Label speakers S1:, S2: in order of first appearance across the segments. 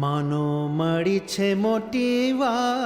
S1: માનો મળી છે મોટી વાત.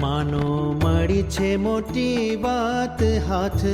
S1: માનો મળી છે મોટી વાત, હાથ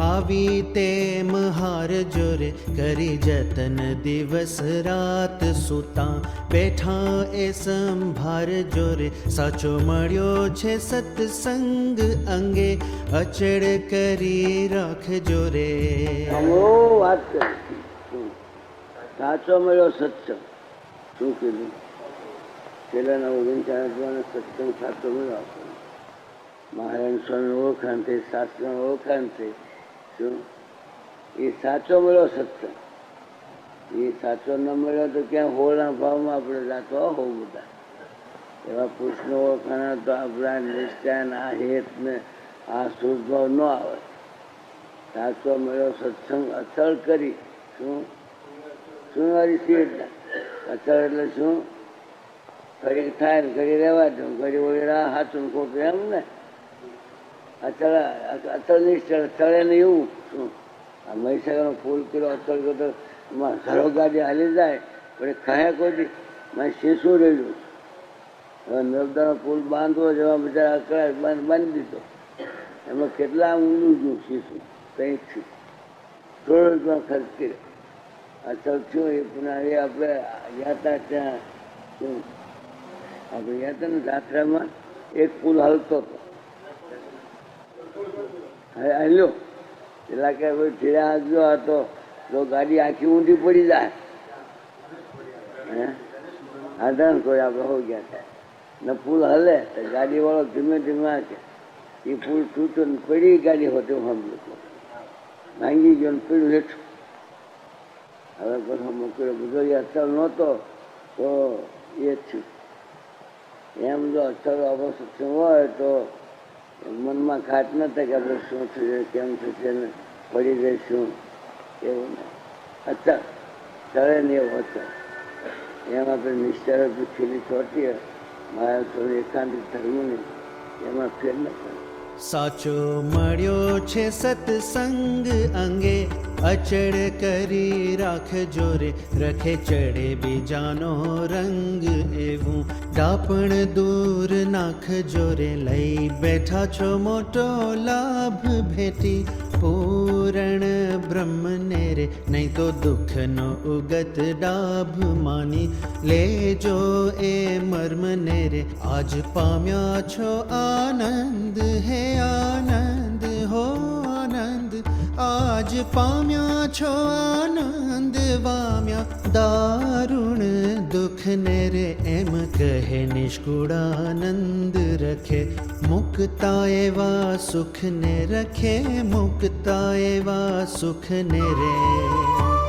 S1: આવી તેમ હાર જોરે. કરી જતન દિવસ રાત સુતા બેઠા એ સંભાર જોરે. સાચો મળ્યો છે સત્સંગ અંગે, અચળ કરી
S2: રાખ જોરે. સાચો મળ્યો સત્સંગ. શું કીધું? પેલાના ઓગણચાળીસ સત્સંગ સાચો મળ્યો મહારાયણ સ્વામી ઓળખાણ થઈ શાસ્ત્ર ઓળખાણ થઈ શું? એ સાચો મળ્યો સત્સંગ એ સાચો ન મળ્યો તો ક્યાં હોળના ભાવમાં આપણે જાતો હોવ બધા? એવા પુરુષનો ઓળખાણ તો આપણા નિષ્ઠાન આ હેત ને આ સુદભાવ ન આવે. સાચો મળ્યો સત્સંગ અચળ કરી, શું? શું વાળી સીટ અચળ એટલે શું? ઘડી થાય ને ઘડી રહેવા દઉં ઘડી વળી રાહ હાથું ખોટું એમ ને? અચળ અચળ નિશ્ચળ ચડે ને એવું. શું? આ મહીસાગરનો ફૂલ કર્યો અચળ કરતો ઘરો ગાડી હાલી જાય, પણ ખાયા કોઈ મેં શીશું રહ્યું હવે નર્મદાનો પુલ બાંધવો જેવા બધા અકળાય બાંધ, બાંધી દીધો. એમાં કેટલા ઊંડું ગયું શીશું? કંઈકથી કરોડ રૂપિયા ખર્ચ કર્યો. આ થયો એ પુનઃ એ આપણે ગયા ત્યાં આપણે ને જાત્રામાં એક પુલ હાલતો હતો. હાલ્યો પેલા કે ભાઈ ફેરા આવજો હતો, તો ગાડી આખી ઊંધી પડી જાય. હે? આધાર કોઈ આપણે હો ગયા છે ને પુલ હલે, તો ગાડી વાળો ધીમે ધીમે આકે એ પુલ તૂટ્યો ને પડી ગાડી હોતે હું સમજ્યો ભાંગી ગયો ને પડ્યું હેઠું. હવે પછી મોકલ્યો બધો એ અસર નહોતો, તો એ જ થયું એમ જો અસર અવસ્થિત હોય તો મનમાં ખાટ ન કે આપણે શું થશે કેમ થશે ને પડી જઈશું, એવું ને. અચલ ચડે ને એવું અચલ એમ આપણે નિશ્ચર ખીલી ચોટી મારા થોડું ધર્મ ને એમાં ફેર ન
S1: સાચો મળ્યો છે સત્સંગ અંગે. અચળ કરી રાખજો રે, રખે ચડે બીજાનો રંગ એવું. ડાપણ દૂર નાખજો રે, લઈ બેઠા છો મોટો લાભ ભેટી. પૂરણ બ્રહ્મને રે, નહીં તો દુઃખનો ઉગત ડાભ માની. લેજો એ મર્મને રે, આજ પામ્યા છો આનંદ, હે આનંદ. આજ પામ્યા છો આનંદ, વામ્યા દારૂણ દુઃખ ને રે એમ કહે નિષ્કુળાનંદ રખે, મુક્તા એવા સુખ ને રખે, મુક્તા એવા સુખ ને રે.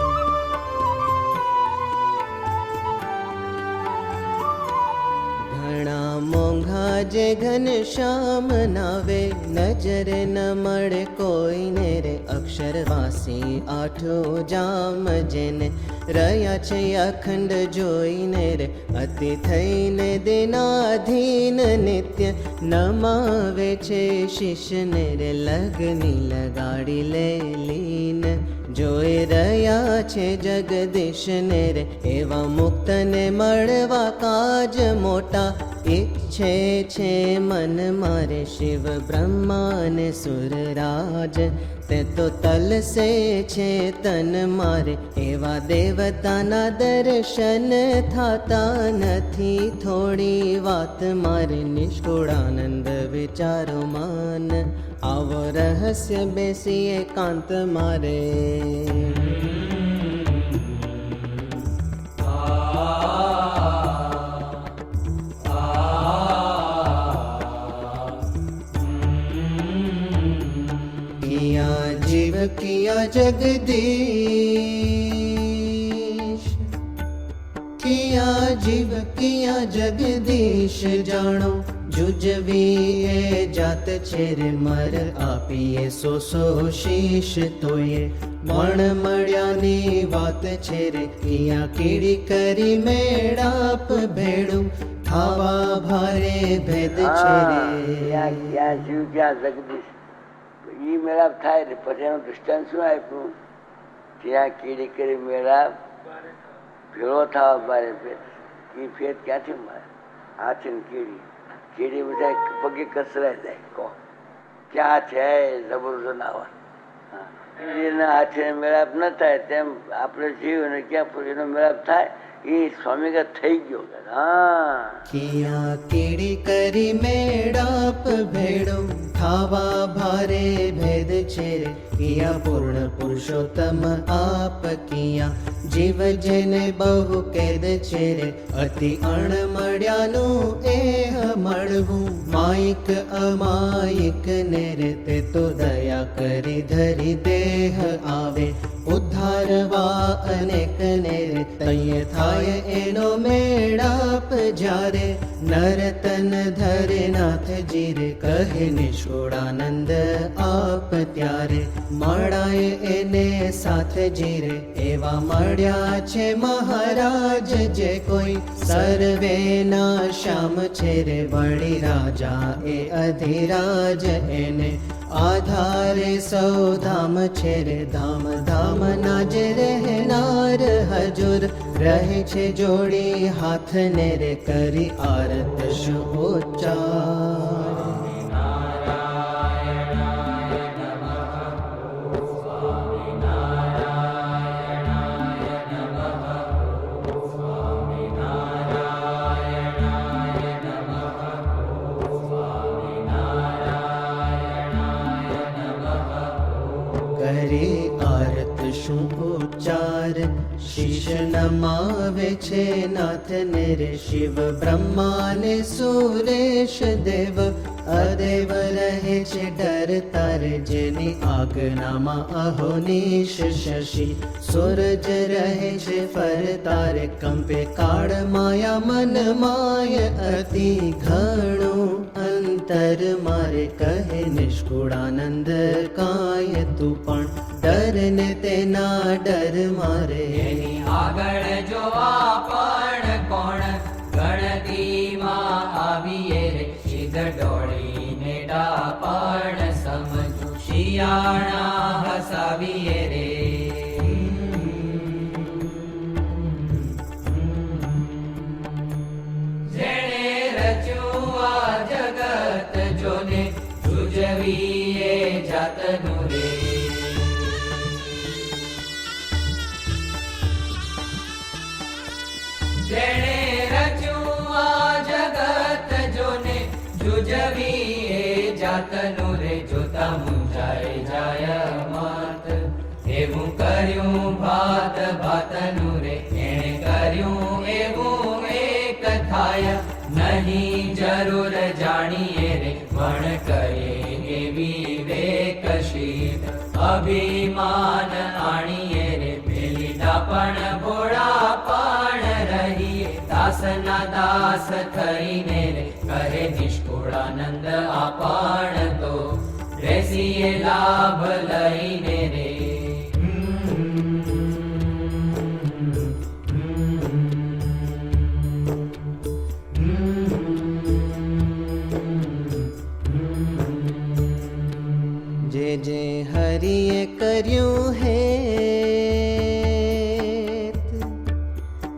S3: જે ઘન શ્યામ નાવે, નજર ન મળે કોઈને રે. અક્ષરવાસી આઠો જામ જેને રહ્યા છે અખંડ જોઈને રે. અતિ થઈને દેનાધીન નિત્ય નમાવે છે શિષ્યને રે. લગની લગાડી લે લીન જોઈ રહ્યા છે જગદીશને રે, એવા મુક્તને મળવા કાજ મોટા ઈચ્છે છે મન મારે શિવ બ્રહ્માને સુરરાજ. તે તો તલસે છે તન મારે, એવા દેવતાના દર્શન થતા નથી. થોડી વાત મારે નિષ્કુળાનંદ વિચારો માન આવો રહસ્ય બેસી એકાંત મારે. જીવ કિયા જગદીશ. કિયા જીવ કિયા જગદીશ જાણો જુજવી છે રે મર આપીએ સો સો શીશ તોયે. મણ મળ્યાની વાત છે રે અહીંયા કીડી કરી મેળાપ ભેડું થાવા ભારે ભેદ છે રે
S2: ક્યાં જીવ ક્યાં જગદીશ. ઈ મેળાપ થાય ને પછી એનું દૃષ્ટાંત શું આપ્યું? ત્યાં કીડી કરી મેળાપ ભેળો થવા ભારે ભેદ. એ ભેદ ક્યાંથી મારે હાથી કીડી. કીડી બધા પગે કસરાય જાય કહો ક્યાં છે જબરદસ્ત નાવા કીડીના હાથે મેળાપ ન થાય તેમ આપણે જીવ અને ક્યાં એનો મેળાપ થાય, એ સ્વામીગત થઈ ગયો હા
S3: ક્યાં કીડી કરી મેળાપ ભેડો, ખાવા ભારે ભેદ છે કિયા પૂર્ણ પુરુષોત્તમ આપ કિયા જીવ જેને બહુ કેદ છે રે અતિ અણ મળ્યાનું એ મળવું માયક અમાયક ને રે તે તો દયા કરી ધરી દેહ આવે ઉદ્ધારવા અનેક ને રે તૈય થાય એનો મેળાપ જ્યારે નરતન ધરે નાથજી રે કહે નિષ્ઠોળાનંદ આપ ત્યારે મળાય એને સાથે જીરે, એવા મળ્યા છે મહારાજ જે કોઈ સર્વેના શ્યામ છે રે. વળી રાજા એ અધિરાજ એને આધારે સૌ ધામ છે રે. ધામ ધામ ના જે રહેનાર હજુર રહે છે જોડી હાથ ને રે. કરી આરત શું ઉચ્ચાર? શું ઉચ્ચાર શીશ નમાવે છે નાથ ને રે શિવ બ્રહ્મા ને સુરેશ દેવ. અદેવ રહે છે ડર તારે જેની આજ્ઞામાં અહોનીશ શશી. સૂરજ રહે છે ફર તારે કંપે કાળ માયા મન માય અતિ ઘણું અંતર. મારે કહે નિષ્કુળાનંદ કાય તું પણ ડર ને તેના ડર મારે.
S4: એની આગળ જોવા પણ કોણ ગણતીમાં આવીએ રે? સિદ્ધ ડોળીને ડાપણ સમજુ, શિયાળા હસાવીએ રે. એવું કર્યું ભાત ભાતનું રે એણે કર્યું, એવું એક થાય. નહીં જરૂર જાણીએ રે, પણ કરે એવી વેકશી અભિમાન આણીએ રે પેલી પણ ભોળા પણ રહીએ. દાસના દાસ થઈને રે, કહે નિષ્કુળાનંદ આપણ તો. રેસીએ લાભ લઈને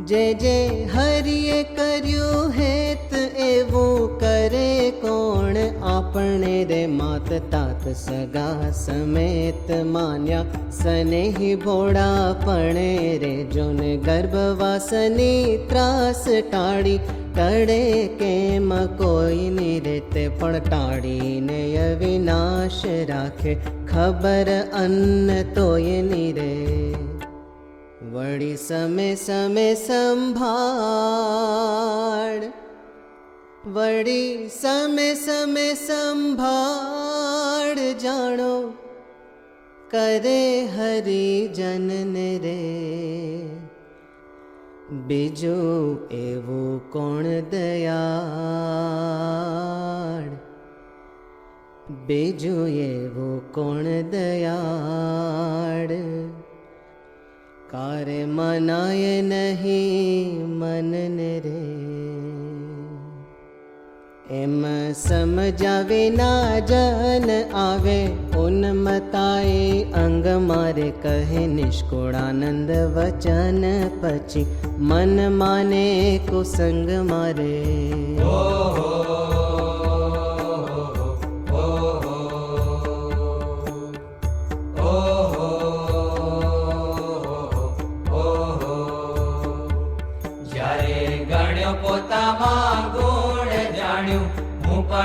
S3: જે જે હરિએ કર્યું હેત, એવું કરે કોણ? આપણે રે માત તાત સગા સમેત માન્યા. સનેહી ભોળા પણે રે જોને ગર્ભવાસની ત્રાસ ટાળી. ટળે કેમ કોઈની રીતે પણ ટાળીને અવિનાશ રાખે. ખબર અન્ન તોયની રે. વળી સમે સમે સંભાળ. વળી સમે સમે સંભાળ જાણો, કરે હરિજનને રે. બીજું એવું કોણ દયાળ? બીજું એવું કોણ દયાળ? કારે મનાય નહીં મનને રે એમ સમજાવે ના જન આવે ઉન્મતાએ અંગ મારે કહે નિષ્કુળાનંદ વચન પછી મન માને કુસંગ મારે
S4: જ્યારે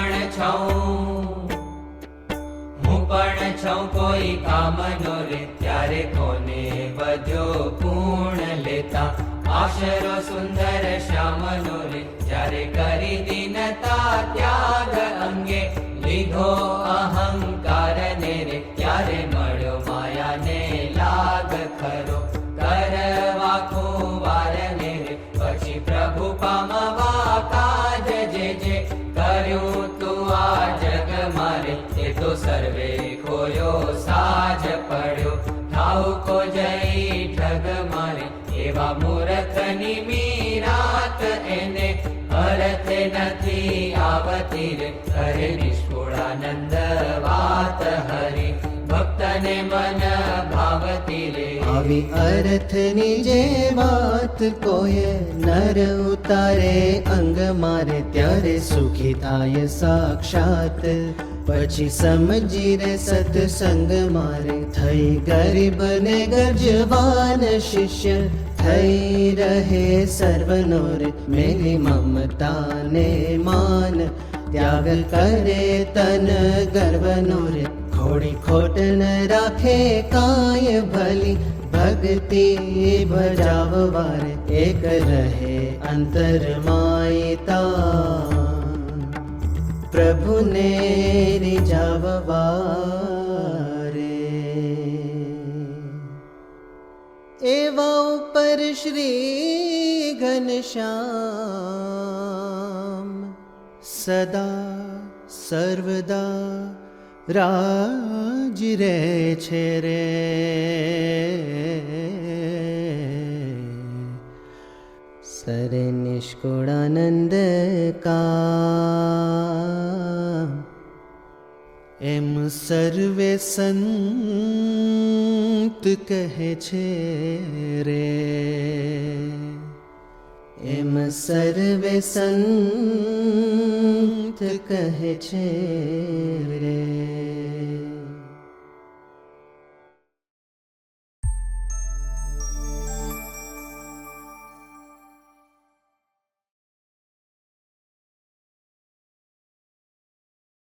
S4: પણ છું હું પણ છું કોઈ કામનો રે ત્યારે કોને બધ્યો પૂર્ણ લેતા આશરો સુંદર શ્યામનો રે જ્યારે કરી દીનતા ત્યાગ અંગે લીધો અહંકાર ને રે ત્યારે મૂર્ખની મીરાત એને અર્થ નથી આવતી રે. કરે નિષ્કુળાનંદ વાત હરે. ભક્તને મન ભાવતી રે.
S3: આવી અર્થની જે વાત કોઈ નર ઉતારે, અંગ મારે ત્યારે સુખી થાય સાક્ષાત. પછી સમજી રે સત્સંગ મારે, થઈ ગરીબ ને ગજવાન શિષ્ય. થઈ રહે સર્વનો રે મેલી મમતાને માન ત્યાગ કરે તન ગર્વનો રે ખોડી ખોટ ન રાખે કાય ભલી. ભક્તિ ભજાવવારે. એક રહે અંતર માયતા. પ્રભુને રીઝાવવારે वा
S1: परश्री घनशा सदा सर्वदा राजिरे छे
S3: रे। सरे निष्कुणानन्दका
S1: એમ સર્વે સંત કહે છે રે.
S3: એમ સર્વે સંત કહે છે રે.